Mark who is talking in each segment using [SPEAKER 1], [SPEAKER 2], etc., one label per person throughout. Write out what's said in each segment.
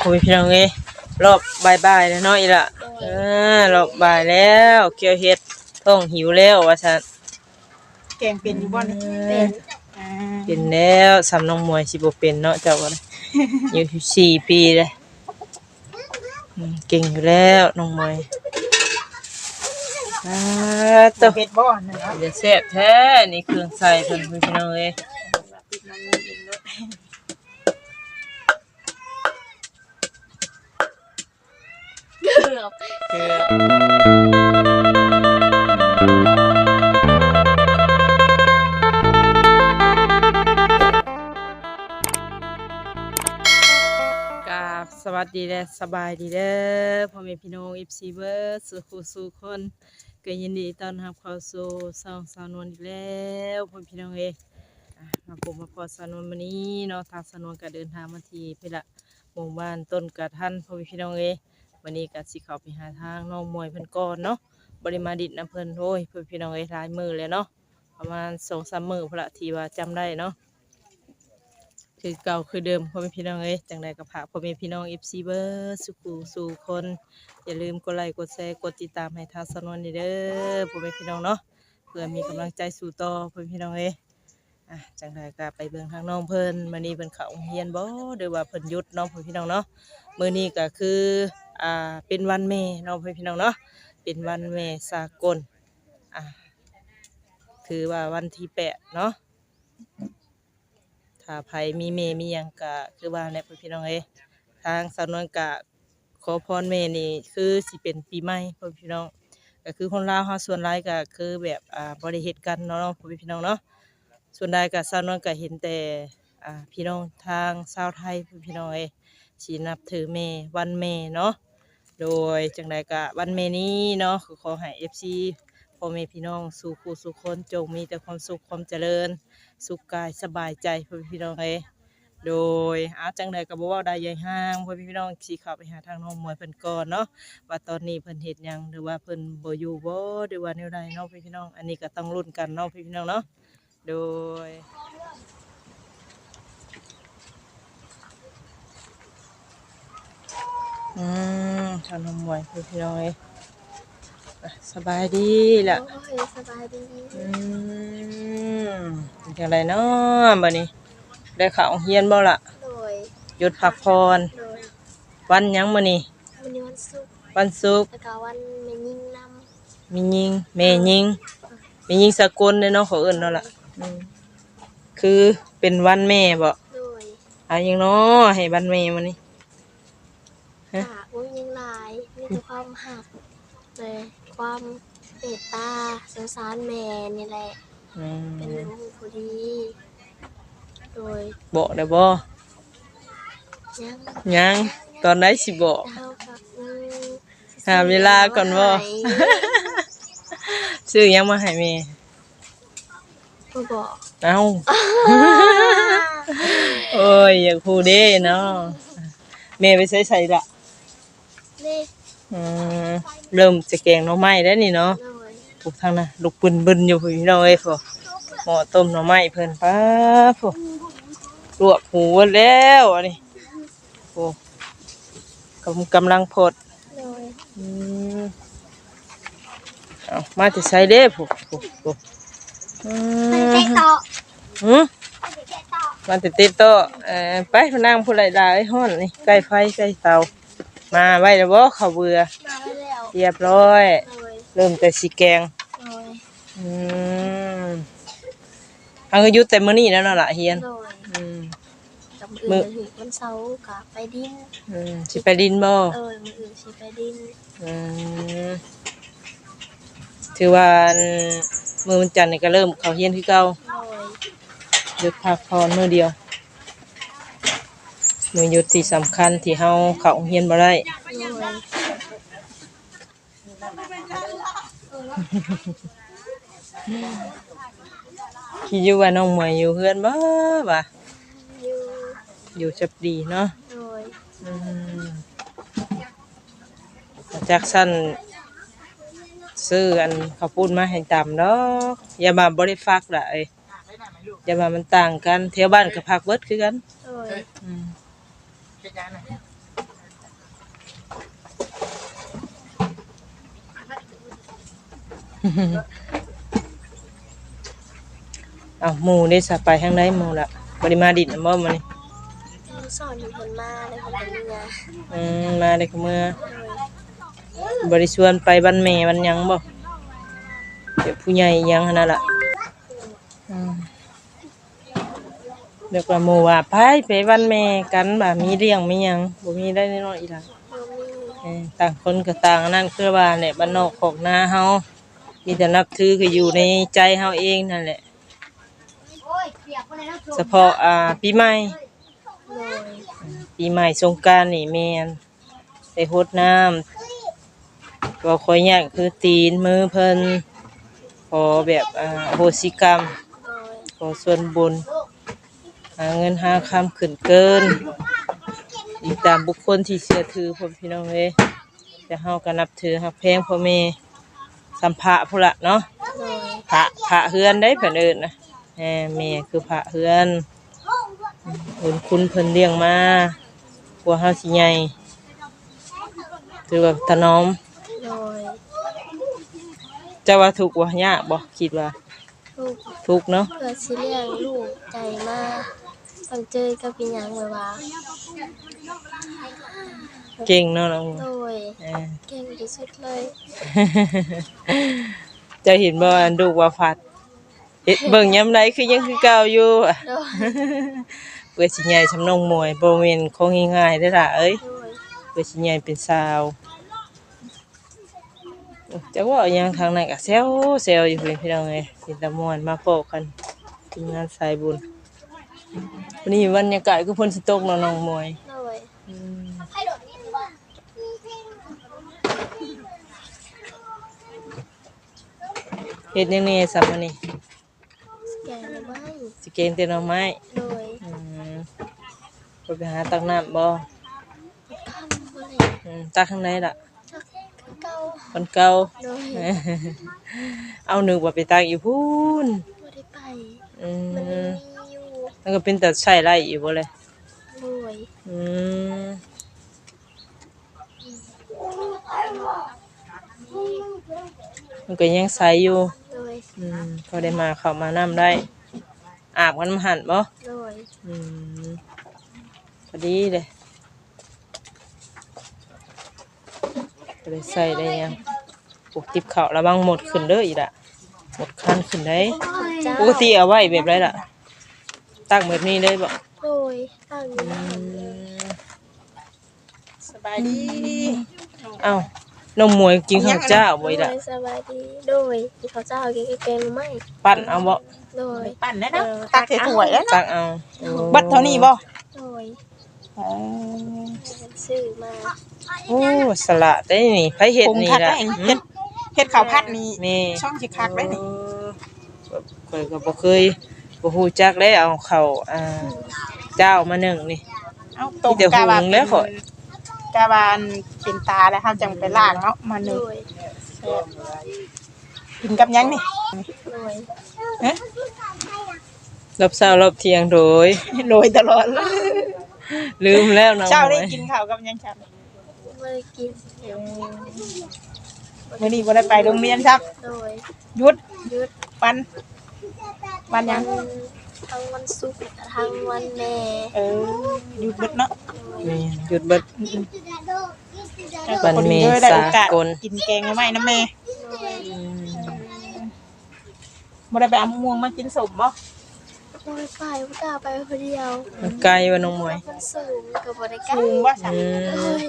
[SPEAKER 1] โอ้ยพี่น้องเอ้ยรอบบ่ายๆแล้วเนาะอีละเออรอบบ่ายแล้ว เกี่ยวเฮ็ดท้องหิวแล้วว่าซั่น
[SPEAKER 2] แกงเป็นอยู่บ่นี่
[SPEAKER 1] เป็น
[SPEAKER 2] อ่า
[SPEAKER 1] เป็นแล้วสำน้องมวยสิบ่เป็นเนาะเจ้าก็ได้อยู่สี่ปีเลยอืมเก่งอยู่แล้วน้องมวยอ่าตัว
[SPEAKER 2] เผ็ดบ่นั่นเนาะ
[SPEAKER 1] เดี๋ยวแซ่บแท้นี่เครื่องใส่เพิ่นพี่น้องเอ้ ย
[SPEAKER 2] ปิดมันเองเนาะ
[SPEAKER 1] คือกับสวัสดีและสบายดีเด้อพ่อแม่พี่น้อง FC เบิร์สู่ผู้สู่คนก็ยินดีต้อนรับเข้าสู่ช่องสาวนวลอีกแล้วพ่อแม่พี่น้องเอ้ยอะมาพบมาพอสาวนวลวันนี้เนาะทางสาวนวลก็เดินทางมาที่เพนละหมู่บ้านต้นกระทันพ่อแม่พี่น้องเอ้ย วันนี้ก็สิเข้าไปหาทางน้องมวยเพิ่นก่อนเนาะบริมาดิดน้ำเพิ่นโอ้ยเพิ่นพี่น้องเอ้ลายมือแล้วเนาะประมาณสองสามมือพุ่นละที่ว่าจำได้เนาะคือเก่าคือเดิมพ่อแม่พี่น้องเอ้ยจังใดก็ฝากพ่อแม่พี่น้อง FC เบอร์สุขูสู่คน อย่าลืมกดไลค์กดแชร์กดติดตามให้ทางสนวนนี่เด้อพ่อแม่พี่น้องเนาะเพื่อมีกำลังใจสู่ต่อพ่อแม่พี่น้องเอ้ยอะจังใดก็ไปเบิ่งทางน้องเพิ่นมื้อนี้เพิ่นเข้าโรงเรียนบ่หรือว่าเพิ่นหยุดเนาะพ่อแม่พี่น้องเนาะมื้อนี้ก็คือ อ่าเป็นวันแม่เนาะพี่น้องเนาะเป็นวันแม่สากลอ่าถือว่าวันที่แปดเนาะถ้าใครมีแม่มีหยังก็คือว่าเนี่พี่น้องเอ้ทางสาวนวลกะขอพรแม่นี่คือสิเป็นปีใหม่พ่อพี่น้องก็คือคนลาวเฮาส่วนหลายก็คือแบบอ่าบ่ได้เฮ็ดกันเนาะพ่อพี่น้องเนาะส่วนใดก็สาวนวลก็เห็นแต่อ่าพี่น้องทางชาวไทยพ่อพี่น้องเอ้ยชีนับถือเมวันเมเนาะ โดยจังใดกะวันเมนี้เนาะขอให้เอฟซีพ่อแม่พี่น้องสู่คู่สู่คนจงมีแต่ความสุขความเจริญ สุขกายสบายใจพ่อแม่พี่น้องเอ้ยโดยอาจังใดก็บ่เว้าได้ใหญ่ห้างพ่อแม่พี่น้องสิเข้าไปหาทางน้องมวยเพิ่นก่อนเนาะว่าตอนนี้เพิ่นเฮ็ดยังหรือว่าเพิ่นบ่อยู่บ่หรือว่าแนวใดเนาะพี่พี่น้อง อันนี้ก็ต้องลุ้นกันเนาะพี่พี่น้องเนาะโดย อืมทานนมหวานพี่พี่น้องเอ้ยอะสบายดีล่ะ
[SPEAKER 3] โอ้ยสบายดี
[SPEAKER 1] อืมเป็นจังไรเนาะบัดนี้ ได้ข่าวโรงเฮียนบ่ล่ะ
[SPEAKER 3] โดย
[SPEAKER 1] หยุดพักพร
[SPEAKER 3] โดย
[SPEAKER 1] วันหยังมื้อนี้
[SPEAKER 3] วันนี้วันศุกร์
[SPEAKER 1] วันศุกร์
[SPEAKER 3] แล้วก็วันแม่ยิ่งน
[SPEAKER 1] มียิงแม่ยิงมียิงสากลเด้อเนาะเขาเอิ้นเนาะล่ะอืมคือเป็นวันแม่บ่ำ
[SPEAKER 3] โดย
[SPEAKER 1] อายังเนาะให้วันแม่มื้อนี้ ฮะ
[SPEAKER 3] หากว่ายังหลายมีแต่ความหักเลยความเมตตาสงสารแม่นี่แหละ
[SPEAKER 1] อืม
[SPEAKER 3] เป็นลูกผู้ดี โดย
[SPEAKER 1] บอกได้บ่
[SPEAKER 3] ยัง
[SPEAKER 1] ยังตอนไหนสิบอก
[SPEAKER 3] เท่ากับอืม
[SPEAKER 1] หาเวลาก่อนบ่
[SPEAKER 3] ไห
[SPEAKER 1] ซื้อหยังมาให้แม่
[SPEAKER 3] บ่บอก
[SPEAKER 1] เอ้าโอ้ยอยากพูดเด้เนาะแม่ไปใส่ใส่ละ
[SPEAKER 3] เล่
[SPEAKER 1] อืมเริ่มจะแกงหน่อไม้แล้วนี่เนาะ
[SPEAKER 3] โดย
[SPEAKER 1] ปลูกทางน่ะลูกปืนบึนอยู่พี่น้องเอ้ยพอหม้อต้มหน่อไม้เพิ่นป้าพอลวกหูไว้แล้วอันนี้โอ้กำกำลังพด
[SPEAKER 3] โดย
[SPEAKER 1] อืมเอามาจะใส่เด้ผู้ผู้ผู้อื
[SPEAKER 3] ไป
[SPEAKER 1] ม
[SPEAKER 3] เตะต่อ
[SPEAKER 1] หืม
[SPEAKER 3] ไปเตะต่อ
[SPEAKER 1] มันติดติดโต๊ะเอ่อไปมานั่งผู้ใดดาไอ้ห้อนนี่ใกล้ไฟใกล้เตา มาไว้แล้วบ่ข้าวเบื่อ
[SPEAKER 3] มาไว้แล้ว
[SPEAKER 1] เรียบร้อย
[SPEAKER 3] โดย
[SPEAKER 1] เริ่มแต่สีแกง
[SPEAKER 3] โดย
[SPEAKER 1] อืมอันก็หยุดแต่มื้อนี้แล้วเนาะล่ะเฮียน
[SPEAKER 3] โดย
[SPEAKER 1] อืม
[SPEAKER 3] กับ
[SPEAKER 1] มื้
[SPEAKER 3] มื
[SPEAKER 1] อ
[SPEAKER 3] ออื่นวันเสาร์กับไปดิน
[SPEAKER 1] อืมสิไปดินบ่
[SPEAKER 3] เออมืออื่นสิไปดิน
[SPEAKER 1] อืมถือว่าอันมื้อวันจันทร์นี่ก็เริ่มเข้าเฮียนคือเก่า
[SPEAKER 3] โดย
[SPEAKER 1] หยุดพักผ่อนมื้อเดียว มื้อหยุดที่สำคัญที่เฮาเขาเฮียนบ่ได้คิดอยู่ว่าน้องหมวยอยู่เฮือนบ่บ่ะ
[SPEAKER 3] อยู่
[SPEAKER 1] จับดีเนาะจากสั้นซื้ออันข้าวปุ้นมาให้ตำเนาะอย่ามาบริฟักละเอ้ยอย่ามามันต่างกันแถวบ้านกับผักเบิดคือกัน
[SPEAKER 3] จะา
[SPEAKER 1] นเอาหมูนี่สะไปข้างในหมูละบริมาดิดนะำบ่มานี่
[SPEAKER 3] สอนอยู่คนมาเลยคนเมือ
[SPEAKER 1] อืมมาได้ขมือบริชวนไปบ้านแม่บ้านยังบอกเดี๋ยวผู้ใหญ่ยังขนาดละ เดี๋ยวก็หมู่ว่าไปไปบ้านแม่กันแบ่ามีเลี้ยงมีหยังบ่มีได้แน่นอนอีหล่ะ
[SPEAKER 3] บ่มี
[SPEAKER 1] เออต่างคนก็ต่างอันนั่นคือว่าเนี่ยบ้านนอกของนาเฮามีแต่นับถือก็อยู่ในใจเฮาเองนั่นแหละ เฉพาะอ่าปีใหม่ปีใหม่สงกรานต์นี่แม่นได้รดน้ำก็คอยยากคือตีนมือเพิ่นขอแบบอ่าโหสิกรรมขอส่วนบุญาเงินหาคำขึ้นเกิน อีกตามบุคคลที่เชื่อถือพ่อพี่น้องเอ้ยแต่เฮาก็นับถือฮักแพงพ่อแม่สัมภะพุ่นละเนาะ
[SPEAKER 3] โดย
[SPEAKER 1] พระพระเฮือนได้เพิ่นเอิ้นนะแหมแม่คือพระเฮือนบุญคุณเพิ่นเลี้ยงมาพวกเฮาสิใหญ่ถือว่าถนอม
[SPEAKER 3] โดย
[SPEAKER 1] จะว่าถูกว่ายากบ่คิดว่า
[SPEAKER 3] ลูก
[SPEAKER 1] ทุกข์เนาะ
[SPEAKER 3] เพื่อสิเลี้ยงลูกใจมาก ต้องเจอกับอีหยังแบบว่า
[SPEAKER 1] เก่งเนาะน้อง
[SPEAKER 3] โดย
[SPEAKER 1] เออ
[SPEAKER 3] เก่งที่สุดเลย
[SPEAKER 1] จะเห็นบ่อันดูกว่าฟัดเฮ็ดเบิ่งยามใดคือยังคือเก่าอยู่อะ
[SPEAKER 3] โดย
[SPEAKER 1] เพื่อสิใหญ่สำนองมวยบ่แม่นของง่ายๆเด้อล่ะเอ้ย
[SPEAKER 3] โดย
[SPEAKER 1] เพื่อสิใหญ่เป็นสาวจักว่าอิหยังทางนั้นก็แซวแซวอยู่เพิ่นพี่น้องเอ้ยสิตะม่วนมาพบกันทีมงานสายบุญ วันนี้บรรยากาศคือฝนสิตกเนาะน้องมวย
[SPEAKER 3] โดย
[SPEAKER 1] อืมเฮ็ดยังไงสัมมื้อนี้
[SPEAKER 3] แกงหรือไม่
[SPEAKER 1] สิเกณฑ์แต่หน่อไม้
[SPEAKER 3] โดย
[SPEAKER 1] อืมไปหาตักน้ำบ่
[SPEAKER 3] ข้ามบ่เลย
[SPEAKER 1] อืมตักข้างในล่ะ
[SPEAKER 3] จักคือเก่า
[SPEAKER 1] คนเก่า
[SPEAKER 3] โดย
[SPEAKER 1] เอานึกว่าไปตักอยู่พูน
[SPEAKER 3] บ่ได้ไป
[SPEAKER 1] อื
[SPEAKER 3] มันยัง
[SPEAKER 1] ม
[SPEAKER 3] มีอยู่
[SPEAKER 1] แล้วก็เป็นแต่ใช้ไรอยู่บ่เลย
[SPEAKER 3] โดย
[SPEAKER 1] อืมมันก็ยังใสอยู่
[SPEAKER 3] โดย
[SPEAKER 1] อืมพอได้มาเข้ามาน้ำได้ อาบกันมาหันบ่
[SPEAKER 3] โดย
[SPEAKER 1] อืมพอดีเลยก็เลยใส่ได้ยังปลูกติบเขาระวังหมดขึ้นเด้ออีละหมดคันขึ้นได้
[SPEAKER 3] เจ้า
[SPEAKER 1] ปกติเอาไว้แบบไรล่ะ ตั้งแบบนี้เลยบ่
[SPEAKER 3] โดยตั้งอยู่นั่นเลย
[SPEAKER 2] สบายดี
[SPEAKER 1] เอ้านมมวยกินข้าวเจ้าบ่อี
[SPEAKER 3] โด
[SPEAKER 1] ละ
[SPEAKER 3] ยสบายดีโดยที่เขาเจ้ากินแกงหรือไม่
[SPEAKER 1] ปั้นเอาบ่
[SPEAKER 3] โดย
[SPEAKER 2] ปั่นได้เนาะตักใส่ถ้วยแล้ว
[SPEAKER 1] ตั
[SPEAKER 2] เนาะ
[SPEAKER 1] กเอาโอ้
[SPEAKER 2] บัดเท่านี้บ่
[SPEAKER 3] โดย
[SPEAKER 2] เออ
[SPEAKER 3] ซื้อมา
[SPEAKER 1] โอ้สละได้นี่ไผเฮ็ด
[SPEAKER 2] ปรุง
[SPEAKER 1] นี่
[SPEAKER 2] คัก
[SPEAKER 1] ล่ะ
[SPEAKER 2] ได้เฮ็ดเฮ็ดข้าวผัดนี่
[SPEAKER 1] แม่
[SPEAKER 2] ช่องสิคักได้นี่
[SPEAKER 1] ข่อยก็บ่เคย บ่ฮู้จักเลยเอาเข้าวอ่าเจ้ามานึ่งนี่
[SPEAKER 2] เอ้าต้ม
[SPEAKER 1] มีแต่
[SPEAKER 2] กะว่า
[SPEAKER 1] หุงแล้วข่อย
[SPEAKER 2] กะว่าเป็นตาแล้วเฮาจังไปล้างเนาะมา
[SPEAKER 3] โด
[SPEAKER 2] นึ่ง
[SPEAKER 3] ย
[SPEAKER 2] กินกับหยังนี่
[SPEAKER 3] โดย
[SPEAKER 2] ฮะ
[SPEAKER 1] รอบเช้ารอบเที่ยงโดย
[SPEAKER 2] โรยตลอดเลย
[SPEAKER 1] ลืมแล้วน้อง
[SPEAKER 2] เช้าได้
[SPEAKER 1] หมวย
[SPEAKER 2] กินข้าวกับหยังครับ
[SPEAKER 3] ไม่ได้กิน
[SPEAKER 2] มื้อนี้บ่ได้ไปโรงเรียนครับ
[SPEAKER 3] โดย
[SPEAKER 2] หยุด
[SPEAKER 3] หยุด
[SPEAKER 2] วัน วันหยัง
[SPEAKER 3] ทั้งวันศุกร์ทั้งวันแม่
[SPEAKER 2] เออหยุดเบิดเนาะ
[SPEAKER 1] นี่หยุดเบิด
[SPEAKER 2] แล้ว
[SPEAKER 1] วัน
[SPEAKER 2] พอ
[SPEAKER 1] เม
[SPEAKER 2] ดีเลยได้โอกาส
[SPEAKER 1] ษากล
[SPEAKER 2] กินแกงมาใหม่นะแม่
[SPEAKER 3] โดย
[SPEAKER 2] บ่ได้ไปเอามะม่วงมากินสมบ่
[SPEAKER 3] โดยไปพุกล้าไปคนเดียว
[SPEAKER 1] มันไกลว่าน้องหมวย
[SPEAKER 3] มันสูงกับบริกา
[SPEAKER 2] สูงบ่สั่ง
[SPEAKER 1] อื
[SPEAKER 3] โด
[SPEAKER 1] ม
[SPEAKER 3] ย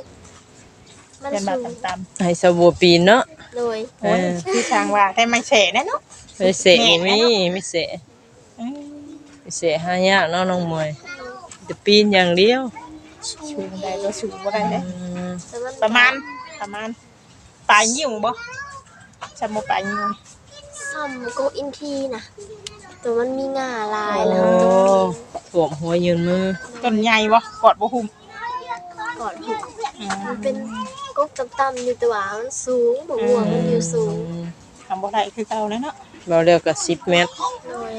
[SPEAKER 3] มัน
[SPEAKER 2] เป็นบา
[SPEAKER 3] สู
[SPEAKER 2] ท
[SPEAKER 3] ง
[SPEAKER 2] ตาม
[SPEAKER 1] ให้สบัวปีนเนาะ
[SPEAKER 3] โดย
[SPEAKER 2] ๆโอ้ยคือทางว่าแต่ไม่แฉะแน่เนาะ
[SPEAKER 1] ไม่เสะบ่มีไม่เสะ
[SPEAKER 2] เออ
[SPEAKER 1] ไม่ เสะหายากเนาะน้องหมวยจะปีนอย่างเดียว
[SPEAKER 2] สูงได้ก็สูงบ่ได้เด้
[SPEAKER 1] อืม
[SPEAKER 3] แต่มัน
[SPEAKER 2] ประมาณประมาณปลายนิ้วบ่จำบ่ปลายนิ้ว
[SPEAKER 3] ซ่อมโกอินทีนะแต่มันมีง่าลาย
[SPEAKER 1] โอ้
[SPEAKER 3] แล้วมันจะ
[SPEAKER 1] ถ่วมหัวยืนมือ
[SPEAKER 2] ต้นใหญ่บ่กอดบ่หุ้ม
[SPEAKER 3] กอดหุก
[SPEAKER 2] อื
[SPEAKER 3] มัน
[SPEAKER 2] ม
[SPEAKER 3] เป็นก๊กต่ำๆอยู่แต่ว่ามันสูงบวม่วงมันอยู่สูง
[SPEAKER 1] อืม
[SPEAKER 2] ทำบ่ได้คือเก่าแล้วเนาะ
[SPEAKER 1] เราเรียกก็10เมตร
[SPEAKER 3] โดย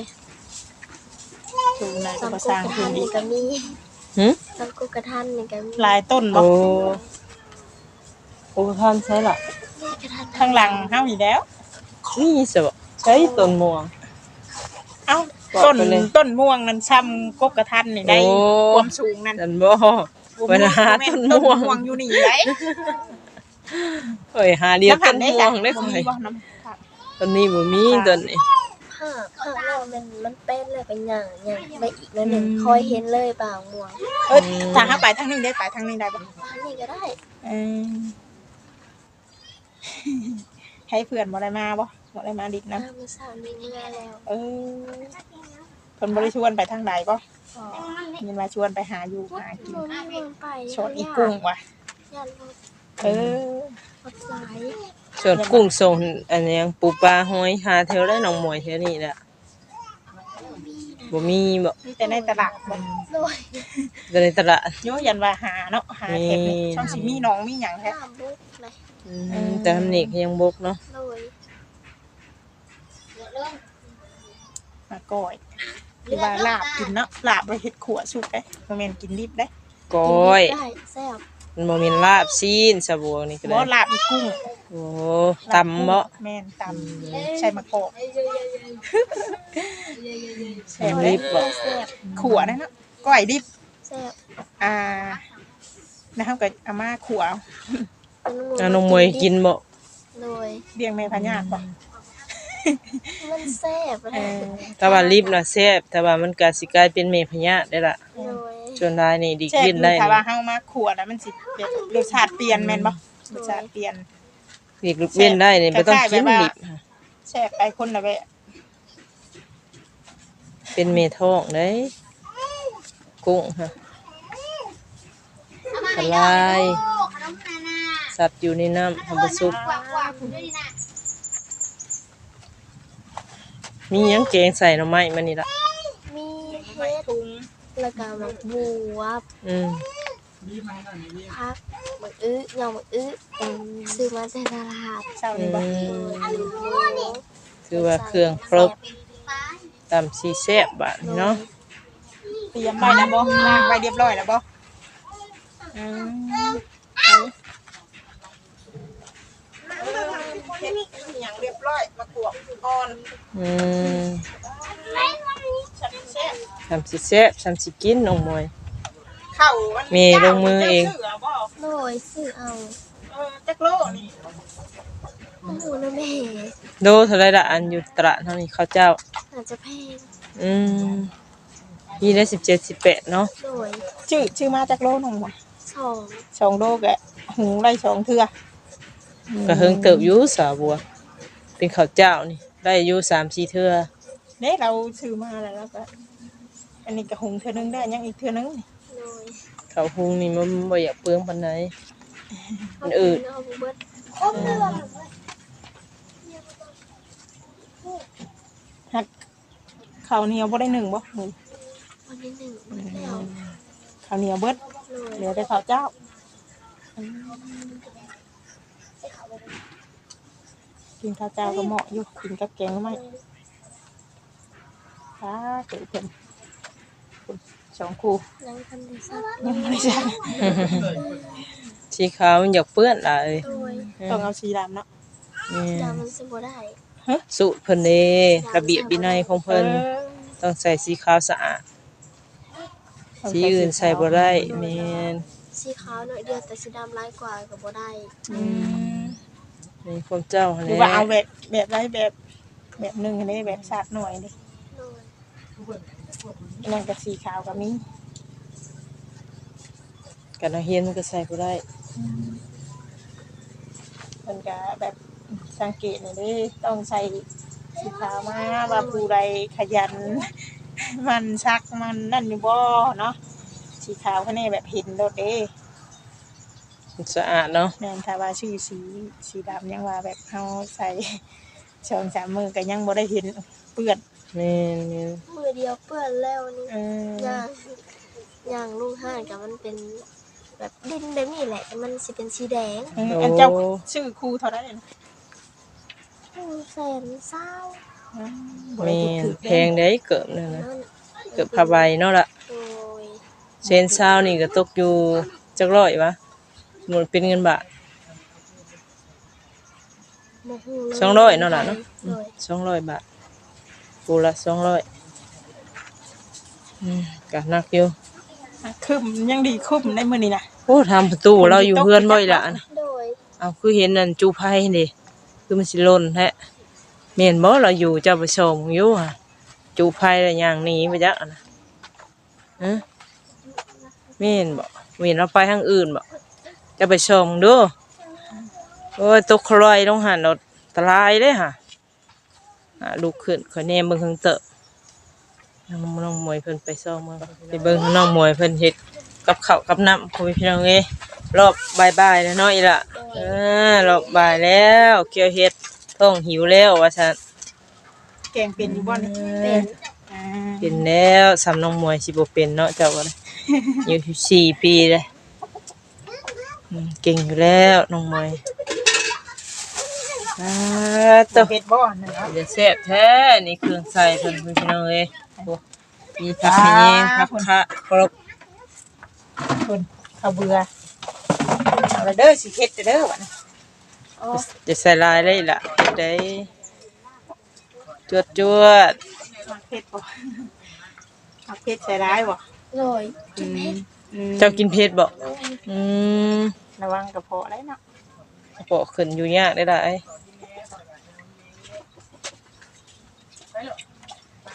[SPEAKER 2] สูงได้ก็
[SPEAKER 3] ตำ
[SPEAKER 2] บ่
[SPEAKER 3] ก
[SPEAKER 2] สร้าง
[SPEAKER 3] กระ
[SPEAKER 2] ขึ้
[SPEAKER 3] ทั
[SPEAKER 2] น
[SPEAKER 3] น
[SPEAKER 2] อี
[SPEAKER 3] นี่
[SPEAKER 2] ก
[SPEAKER 3] ก็มี
[SPEAKER 1] หึ
[SPEAKER 3] ตำกกระทันนี่ก็มี
[SPEAKER 2] หลายต้นบ่
[SPEAKER 1] โอ้โอ้ท่านใช่ล่ะ
[SPEAKER 3] นี่กระทัน
[SPEAKER 2] ข้างหลังเฮาอีกแล้ว
[SPEAKER 1] นี่สบใช้ต้นม่วง
[SPEAKER 2] เอ้า
[SPEAKER 1] บอก
[SPEAKER 2] ต้น
[SPEAKER 1] ไปเลย
[SPEAKER 2] ต้นม่วงนั่นซ้ำกกกระทันนี่ได้
[SPEAKER 1] โอ้
[SPEAKER 2] ความสูงนั่น
[SPEAKER 1] จันบ่เวลาหาต้นม่วง
[SPEAKER 2] ต้นม่วงอยู่นี่ไว้
[SPEAKER 1] เอ้ยหาเดียว
[SPEAKER 2] น้ำ
[SPEAKER 1] ต้
[SPEAKER 2] หั
[SPEAKER 1] น
[SPEAKER 2] นได้
[SPEAKER 1] ม่ว
[SPEAKER 2] จ้ะ
[SPEAKER 1] งได้
[SPEAKER 2] บ่
[SPEAKER 1] ค่อ
[SPEAKER 2] มี
[SPEAKER 1] ย
[SPEAKER 2] บ่น้ำผัก
[SPEAKER 1] ต้นนี้บ่มีต้นนี้
[SPEAKER 3] หากหากเรามันมันเป็นเลยเป็นอย่างอย่างไปอีกแล้วหนึ่งคอยเห็นเลยเปล่าม่วง
[SPEAKER 2] เอ้ยถ้าหาไปทางนี้ได้ไปทางนี้ได้บ่
[SPEAKER 3] อันนี้ก็ได้
[SPEAKER 2] เออให้เพื่อนบ่ได้มาบ่บ่ได้มาดิบนะ
[SPEAKER 3] มันสาวมีเมื่อแล้ว
[SPEAKER 2] เออเพิ่นบ่ได้ชวนไปทางใดบ่
[SPEAKER 3] พอ
[SPEAKER 2] ยินมาชวนไปหาอยู่หากิน
[SPEAKER 3] มันมีมันไป
[SPEAKER 2] ชดอีกุ้งว่ะเออ
[SPEAKER 1] ส่วนกุ้งส่งอันยังปูปลาหอยหาแถวได้หนองหมวยแถวนี้แหละบ่มีบ่
[SPEAKER 2] มีแต่ในตลาดบ่
[SPEAKER 3] โดย
[SPEAKER 1] ก็ในตลาด
[SPEAKER 2] โยยันว่าหาเนาะหาเห็ดนี่
[SPEAKER 1] มี
[SPEAKER 2] ช่องสิมีน้องมีหยังแท้
[SPEAKER 3] น้ำบุกเลย
[SPEAKER 1] อืมแต่ทำนี่ก็ยังบกเนาะ
[SPEAKER 3] โดย
[SPEAKER 2] มาก้อยหรือว่าลาบกินเนาะลาบไปเฮ็ดขัวสุกได้บ่แม่นกินดิบได้
[SPEAKER 1] ก้อย
[SPEAKER 3] ได้แซ่บ
[SPEAKER 1] มันบ่แมีลาบซีนสะบัวนี่ก็
[SPEAKER 2] บ่
[SPEAKER 1] ได้
[SPEAKER 2] ลาบอีกุ้ง
[SPEAKER 1] โอ้
[SPEAKER 2] ลาบ
[SPEAKER 1] ตำบ่
[SPEAKER 2] แม่นตำใส่มะกอกแซ่บเล
[SPEAKER 1] ดิ
[SPEAKER 2] ย
[SPEAKER 1] บบ่
[SPEAKER 3] แซ่บ
[SPEAKER 2] ขัวได้เนาะก้อยดิบ
[SPEAKER 3] แซ่บ
[SPEAKER 2] อ่านะครับก็เอามาขัว
[SPEAKER 1] อะน้องมวยกินบ่
[SPEAKER 3] โดย
[SPEAKER 2] เลี้ยงแม่พญาติบ่
[SPEAKER 3] มันแซ่บ
[SPEAKER 2] เออ
[SPEAKER 1] ถ้าว่ารีบน่ะแซ่บแต่ว่ามันก็สิกลายเป็นเมพญาธิได้ล่ะ
[SPEAKER 3] โดย
[SPEAKER 1] จนได้นี่ดิ
[SPEAKER 2] แซ่บ
[SPEAKER 1] กิน
[SPEAKER 2] อยู่
[SPEAKER 1] ได้
[SPEAKER 2] ถ้า
[SPEAKER 1] นี่
[SPEAKER 2] ว่าเฮามาขัวแล้วมันสิแบบรสชาติเปลี่ยนแม่นบ่รสชาติเปลี่ยน
[SPEAKER 1] ดิกลูกเว้นได้นี่บ่ต้องกิน
[SPEAKER 2] คล้ายๆแบบว่า
[SPEAKER 1] ดิบค่ะ
[SPEAKER 2] แซ่บไปคนละแบบ
[SPEAKER 1] เป็นเมท้องเด้กุ้งค่ะกะลายสัตว์อยู่ในน้ำทำบ่สุกมีหยังแกงใส่หน่อไม้มานี่ล่ะ
[SPEAKER 3] มีเฮ็ด
[SPEAKER 2] ทุง
[SPEAKER 3] แล้วก็มะบวบ
[SPEAKER 1] อืม
[SPEAKER 3] พัก มะอื้อยอมะอื้อเป็นซื้อมาจากตลาด
[SPEAKER 2] เช้านี้บ่
[SPEAKER 1] อื
[SPEAKER 3] โด
[SPEAKER 1] ม
[SPEAKER 3] ย
[SPEAKER 1] คือว่าเครื่องครบตำสีแซ่บบาดนี้เนาะ
[SPEAKER 2] เตรียมไว้แล้วบ่ล้างไว้เรียบร้อยแล้วบ่อืมเอาเฮ็ดหยังเรียบร้อยมากวกอ่อน
[SPEAKER 1] อืม
[SPEAKER 2] แซ่บ
[SPEAKER 1] ทำสิแซ่บทำสิกินน้องมวย
[SPEAKER 2] ๆเข้ามัน
[SPEAKER 1] มีลงมือเอง
[SPEAKER 2] จ้า สืบ่
[SPEAKER 3] โดยซื้อเอา
[SPEAKER 2] เออจักโลนี่
[SPEAKER 3] โอ้โหนะแม่
[SPEAKER 1] โดเท่าไรละอันอยู่ตราดเท่านี้ข้าวเจ้า
[SPEAKER 3] อาจจะแพง
[SPEAKER 1] อืมยี่ได้สิบเจ็ดสิบแปดเนาะ
[SPEAKER 3] โดย
[SPEAKER 2] ชื่อชื่อมาจากโลหนึงว่ะ
[SPEAKER 3] สอง
[SPEAKER 2] สองโลกะหุงได้สองเทื่อ
[SPEAKER 1] ก็เฮิงเติบอยู่สาวบัว เป็นข้าวเจ้านี่ ได้อยู่สามสี่เทื่อ
[SPEAKER 2] เด้เราซื้อมาแล้วแล้วก็ อันนี้ก็หุงเทื่อนึงได้ยังอีกเทื่อนึงนี่
[SPEAKER 3] โดย
[SPEAKER 1] ข้าวหุงนี่มันบ่อยากเปลืองปานใดมันอืด
[SPEAKER 3] เอาเบิด
[SPEAKER 2] หักข้าวเหนียวบ่ได้หนึ่งบ่มื้อ
[SPEAKER 3] วันที่หนึ่งเบิดแล้ว
[SPEAKER 2] ข้าวเหนียวเบิด
[SPEAKER 3] โดย
[SPEAKER 2] เหลือแต่ข้าวเจ้ากินข้าวเจ้าก็เหมาะอยู่กินกับแกงหน่อไม้ถ้าเกิดเพิ่นคุณ สองคู่
[SPEAKER 3] ยังทันได้ซัก
[SPEAKER 2] ยังไม่ได้ใช้
[SPEAKER 1] สีขาวมันอยากเปื้อนหลาย
[SPEAKER 3] โดย
[SPEAKER 2] ต้องเอาสีดำเนาะ
[SPEAKER 1] นี่
[SPEAKER 3] ยามันสิบ่ได้
[SPEAKER 1] สุเพิ่นเด้ระเบียบวินัยของเพิ่น
[SPEAKER 2] เออ
[SPEAKER 1] ต้องใส่สีขาวสะอาดสีอื่นใส่บ่ได้แม่น
[SPEAKER 3] สีขาวหน่อยเดียวแต่สีดำร้ายกว่าก็บ่ได้
[SPEAKER 2] อืม
[SPEAKER 1] นี่ความเจ้า
[SPEAKER 2] ห
[SPEAKER 1] หั่น
[SPEAKER 2] รือ
[SPEAKER 1] แห
[SPEAKER 2] ว่าเอา
[SPEAKER 1] ละ
[SPEAKER 2] แบบแบบไรแบบแบบหนึ่งอันนี้แบบสาดหน่อยดิ
[SPEAKER 3] โดย
[SPEAKER 2] นั่นกับสีขาวกับมี
[SPEAKER 1] กันเอาเฮียนมันก็ใส่บ่ได้
[SPEAKER 2] มันก็แบบสังเกตหน่อยดิต้องใส่สีขาวมาว่าผู้ใดขยัน มันชักมันนั่นอยู่บ่เนาะสีขาวแค่นี้แบบเห็นโดดเด้
[SPEAKER 1] มันสะอาดเนาะ
[SPEAKER 2] แม่นถ้าว่าชื่อสีสีดำยังว่าแบบเฮาใส่สองสามมือก็ยังบ่ได้เห็นเปื้อน
[SPEAKER 1] แม่นแม่น
[SPEAKER 3] มือเดียวเปื้อนแล้วนี่
[SPEAKER 2] เออ
[SPEAKER 3] อย่างอย่างลุงห้านกับมันเป็น แบบดินแบบนี้แหละแต่มันสิเป็นสีแดง
[SPEAKER 2] เอออันเจ้าชื่อครูเท่าไหร่นะ
[SPEAKER 3] โอ้แสนเศร้า
[SPEAKER 2] อืมบ่ได้
[SPEAKER 1] แม่
[SPEAKER 2] ถู
[SPEAKER 1] น
[SPEAKER 2] กๆ
[SPEAKER 1] แพ
[SPEAKER 2] เด้
[SPEAKER 1] งได้เกิบนั่นนะ
[SPEAKER 3] นั่น
[SPEAKER 1] เกิบผ้าใบเนาะล่ะ
[SPEAKER 3] โดย
[SPEAKER 1] เซนซาวนี่ก็ตกอยู่จักร้อยวะหมดเป็นเงินบาท
[SPEAKER 3] โมโหเลย
[SPEAKER 1] สองร้อยเนาะล่ะเนาะ
[SPEAKER 3] โดย
[SPEAKER 1] สองร้อยบาท ปูละสองร้อยอืมก็นักอยู่
[SPEAKER 2] คึมยังดีคึมในมื้อนี้นะ
[SPEAKER 1] โอ้ทำประตูเราอยู่เพื่อนบ่อยละนะ
[SPEAKER 3] โดย
[SPEAKER 1] เอาคือเห็นนั่นจูไพ่นี่คือมันสิหล่นแท้เมียนบ่เราอยู่เจ้าไปส่งอยู่ฮะจูไพ่แล้วอย่างหนี้ไปจักอะนะฮะเมียนบ่เมียนเราไปทางอื่นบ่จะไปส่งดูโอ้ยตกคลอยลงหันเราตรายเลยค่ะอะ ลุกขึ้นขอยแนมเบิ่งข้างเตอะน้องน้องมวยเพิ่นไปซ่อมเมืองไปเบิ่งน้องมวยเพิ่นเฮ็ดกับข้าวกับน้ำคุยพี่น้องเอ้ยรอบบ่ายๆแล้วเนาะอีละเออรอบบ่ายแล้วเกี่ยวเฮ็ดท้องหิวแล้วว่าซั่น
[SPEAKER 2] แกงเป็นอยู่บ่นี่
[SPEAKER 3] เป็น
[SPEAKER 2] อ่า
[SPEAKER 1] เป็นแล้วสำน้องมวยสิบ่เป็นเนาะเจ้าก็ได้อยู่สี่ปีเลยอืมเก่งอยู่แล้วน้องมวย อ่า
[SPEAKER 2] ตั
[SPEAKER 1] ตัวว
[SPEAKER 2] เฮ็ดบ่นั่นเนาะ
[SPEAKER 1] เดี๋ยวแซ่บแท้นี่เครื่องใส่เพิ่นพี่น้องเอ้ยโอ้มีผักขะแยงผักคะครบ
[SPEAKER 2] คนข้าวเบื่อเอาละเด้อสิเฮ็ดเด้อบัดนี้
[SPEAKER 1] จะใส่ลายเลยล่ะได้จวดจวด
[SPEAKER 2] มักเผ็ดบ่มักเผ็ดใส่ร้ายบ่
[SPEAKER 3] โดย
[SPEAKER 2] อืมอืม
[SPEAKER 1] เจ้ากินเผ็ดบ่อืม
[SPEAKER 2] ระวังกระเพาะได้เนาะ
[SPEAKER 1] โปะขึ้นอยู่ยากได้ได้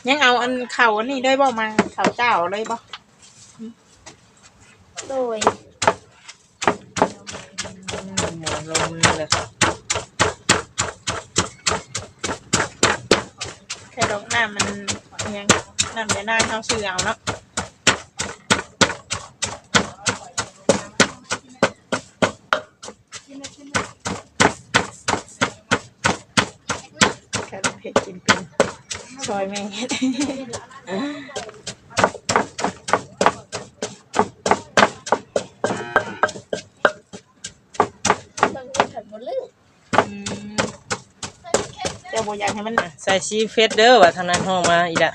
[SPEAKER 2] ยังเอาอันเข่าอันนี้ได้บ่มาเข่าเจ้าเลยบ่
[SPEAKER 3] โดย
[SPEAKER 1] หมอนลมเลย
[SPEAKER 2] แค่ดอกน้ำมันยังน้ำจะน่าเข้าชื่อเอาเนาะแค่เผ็ด กินเป็นซอยแม่เฮ็ด
[SPEAKER 3] บางทีผัดบนลื่น
[SPEAKER 2] อืมเจ้าบ่อยากให้มัน
[SPEAKER 1] ใส่ชีเฟสเด้อว่าทางนั้นห้องมาอีละ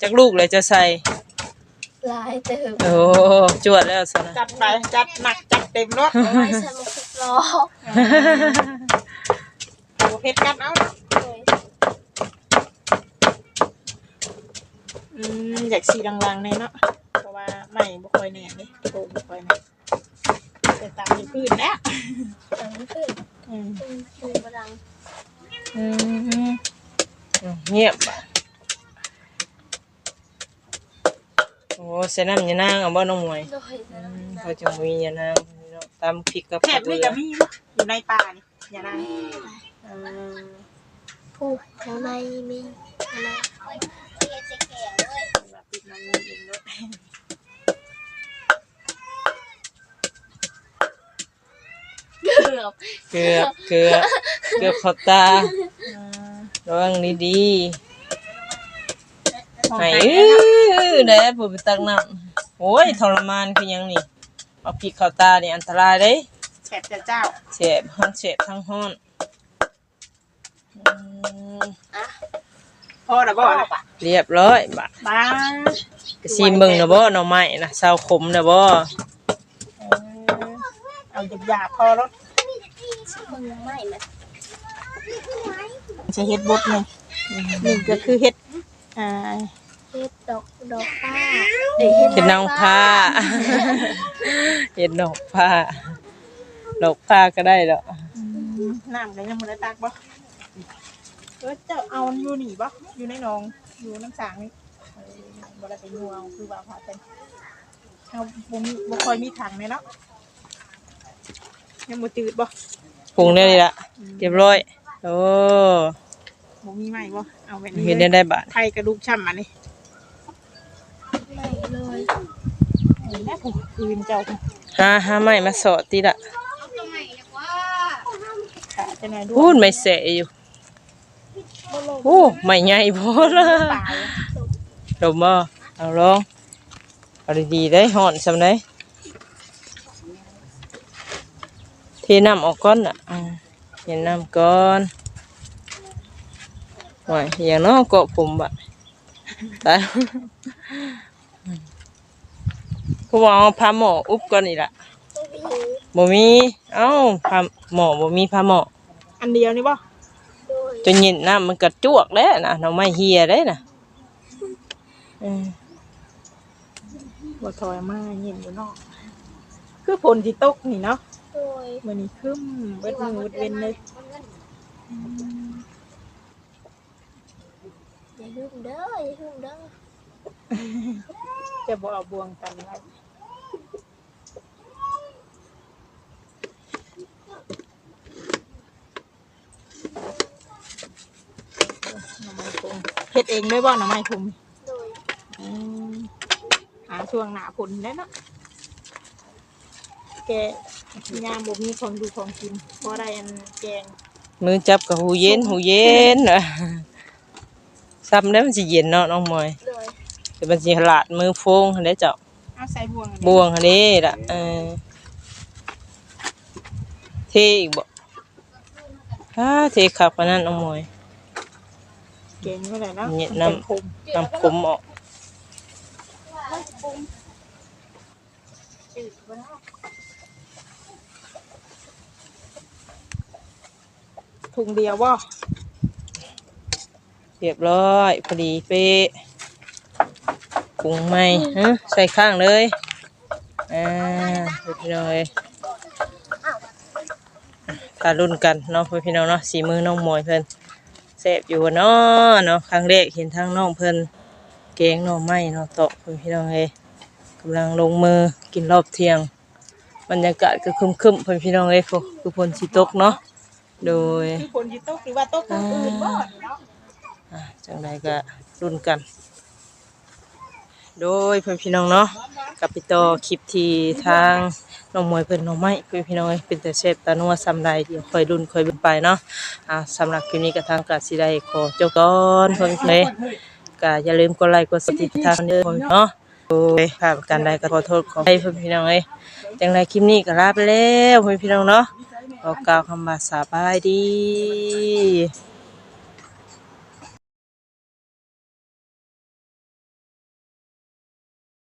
[SPEAKER 1] จักลูกเลยจะใส่
[SPEAKER 3] ลายเติม
[SPEAKER 1] โอ้จวดแล้วสนะ
[SPEAKER 2] จัดไปจัดหนักจัดเต็มรถ
[SPEAKER 3] เอาไว้ใส่มาคุกล้อ
[SPEAKER 2] บ่เผ็ดกัดเอาเนาะ
[SPEAKER 3] โดย
[SPEAKER 2] อืมอยากสีลังๆในเนาะเพราะว่าไม่บ่ค่อยแน่เด้โตบ่ค่อยแน่แต่ตามที่พื้นแล้ว
[SPEAKER 3] หลังขึ้น
[SPEAKER 2] อืม
[SPEAKER 3] เป็นเป็นบดัง
[SPEAKER 2] อืม
[SPEAKER 1] เงียบอะโอ้เสยน้ำยานางเอาบ่น้องมวย
[SPEAKER 3] โดยใส่น้ำ
[SPEAKER 1] อืม
[SPEAKER 3] ตา
[SPEAKER 1] เขาจะมียานางพี่น้องตามพริกกับ
[SPEAKER 2] แถ
[SPEAKER 1] ข้า
[SPEAKER 2] บ
[SPEAKER 1] วเบื่
[SPEAKER 2] นี้
[SPEAKER 1] อ
[SPEAKER 2] ก็มีบ่อยู่ในป่านี่อย่านะอืม
[SPEAKER 3] ผูกแถวในมีอะไร
[SPEAKER 2] แบบปิด มันเองเนาะ
[SPEAKER 3] เกือบ
[SPEAKER 1] เกือบเกือบเกือบขอบตาระวังดีๆ
[SPEAKER 2] มอง
[SPEAKER 1] ไหน
[SPEAKER 2] ไป
[SPEAKER 1] เอ้ยเด้ผู้ไปตักน้ำโอ้ยทรมานคือยังนี่เอาพริกเข้าตานี่อันตรายเด้
[SPEAKER 2] แฉบจะเจ้า
[SPEAKER 1] เจ็บทั้งเจ็บทั้งห้อนอืม
[SPEAKER 2] พ่อน่ะบ่ล่ะ
[SPEAKER 1] เรียบร้อยบะ
[SPEAKER 2] บ้าก
[SPEAKER 1] ระซีมเบิ่งนะบ่หน่อไม้นะเศร้าขมนะบ่
[SPEAKER 2] เออเอาหยาบๆพอรถ
[SPEAKER 3] มึงไม่นะ
[SPEAKER 2] จะเฮ็ดบดนี่นี่ก็คือเฮ็ดอ่า
[SPEAKER 3] เฮ็ดดอกดอกฟ้าเดี๋ยวเฮ็ด
[SPEAKER 1] เห็ดนางผ้าเห็ดดอกผ้าดอกผ้าก็ได้แล้ว
[SPEAKER 2] น้ำก็ยังบ่ได้ตักบ่เออเจ้าเอาอยู่นี่บ่อยู่ในหนอง อยู่น้ำสางนี่เออบ่ได้ไปอยู่เอาคือว่าพาเป็นเอาบ่มีบ่ค่อยมีถังเลยเนาะยังบ่จืดบ่
[SPEAKER 1] ปรุงได้เลยละเรียบร้อย โอ้
[SPEAKER 2] บ่มีไหมบ่เอาแบบ
[SPEAKER 1] เห็
[SPEAKER 2] นี้
[SPEAKER 1] น
[SPEAKER 2] เล
[SPEAKER 1] ได้
[SPEAKER 2] ย
[SPEAKER 1] ได้บาท
[SPEAKER 2] ไข่กระดูกช่ำอันนี้
[SPEAKER 3] ไม่เลย
[SPEAKER 2] เห็นไหมผู้คืนเจ้า
[SPEAKER 1] หาหาไม้มาสอดติละ
[SPEAKER 2] ขาจะไหนดู
[SPEAKER 1] พูดไม่เสะอยู่ โอ้ไม่ใหญ่พอละ
[SPEAKER 2] ตาย
[SPEAKER 1] ดมบ่เอาลองเอาดีๆได้ห่อนสำได้เทน้ำออกก่อนอะอืมเห็นน้ำก่อนว่าอย่างน้อเกาะผมบะตายกูบอกเอาพาหมออุบก่อนอีกละ
[SPEAKER 3] ไม่มี
[SPEAKER 1] บ่มี เอ้าพาหมอบ่มีพาหมอ
[SPEAKER 2] อันเดียวนี่บ่
[SPEAKER 1] จนเย็นน้ำมันกระจวกแล้วนะหน่อไม้เฮียได้นะเออ
[SPEAKER 2] บ่ถอยมาเย็นอยู่เนาะคือฝนสิตกนี่เนาะ
[SPEAKER 3] โดย
[SPEAKER 2] มื้อนี้ครึ้มเบิดมือเบิดเว้นเลย
[SPEAKER 3] อย่าลืมเด้ออย่าลืมเด้อ
[SPEAKER 2] จะบ่เอาบวงกันไว้หน่อไม้คงเฮ็ดเองด้วยบ่หน่อไม้คง
[SPEAKER 3] โดย
[SPEAKER 2] อืมหาช่วงหน้าฝนได้เนาะแกยามบ่มีของดูของกินบ่ได้อันแกง
[SPEAKER 1] มือจับกับหูเย็นหูเย็นนะซ้ำแล้วมันสิเย็นเนาะน้องมวย
[SPEAKER 3] โดย
[SPEAKER 1] แต่มันสิหลาดมือโฟงหั้นได้เจ้า
[SPEAKER 2] เอาใส่บวงอันนี้
[SPEAKER 1] บวงหันนี้ล่ะเออเทอีกบ่ฮ่าเทขับอันนั้นน้องมวย
[SPEAKER 2] แกงไว้แล้วเนาะ
[SPEAKER 1] เนี่ย
[SPEAKER 2] มั
[SPEAKER 1] น้ำ
[SPEAKER 2] เป็คม
[SPEAKER 1] น้ำขมออก
[SPEAKER 3] จืดบ่ได้
[SPEAKER 2] ถุงเดียวบ่
[SPEAKER 1] เรียบร้อยพอดีเป๊ะปรุงใหม่ฮะใส่ข้างเลยอ่าเรียบร้อยถ้ารุ่นกันเนาะเพื่อนพี่น้องเนาะสีมือน้องมวยเพิ่น แซ่บอยู่เนาะเนาะครั้งแรกเห็นทางน้องเพิ่นแกงหน่อไม้เนาะเตาะเพื่อนพี่น้องเอ้ยกำลังลงมือกินรอบเที่ยงบรรยากาศก็ครึมๆเพื่อนพี่น้องเอ้ยคือฝนสิตกเนาะโดย
[SPEAKER 2] คือฝนสิตกหรือว่าตกตรงอื่นบ่เนาะ
[SPEAKER 1] อะจังใดก็รุ่นกัน โดยเพื่อนพี่น้องเนาะกับปิโตอคลิปที่ทาง น้องมวยเพิ่นน้องไม้เพื่อนพี่น้องเอ้ยเป็นแต่เชฟตานัวซำใดเดี๋ยวค่อยรุ่นค่อยเบิ่งไปเนาะอ่าสำหรับคลิปนี้ก็ทางกาสิได้ขอจบก่อนเพื่นพี่น้องเอ้ยก็อย่าลืมกดไลค์กดติดตามเด้อเนาะโดยภาพการใดก็ขอโทษขอให้เพื่อนพี่น้องเอ้ยจังใดคลิปนี้ก็ลาไปแล้วเพื่อนพี่น้องเนาะขอกล่าวคำว่าสบายดี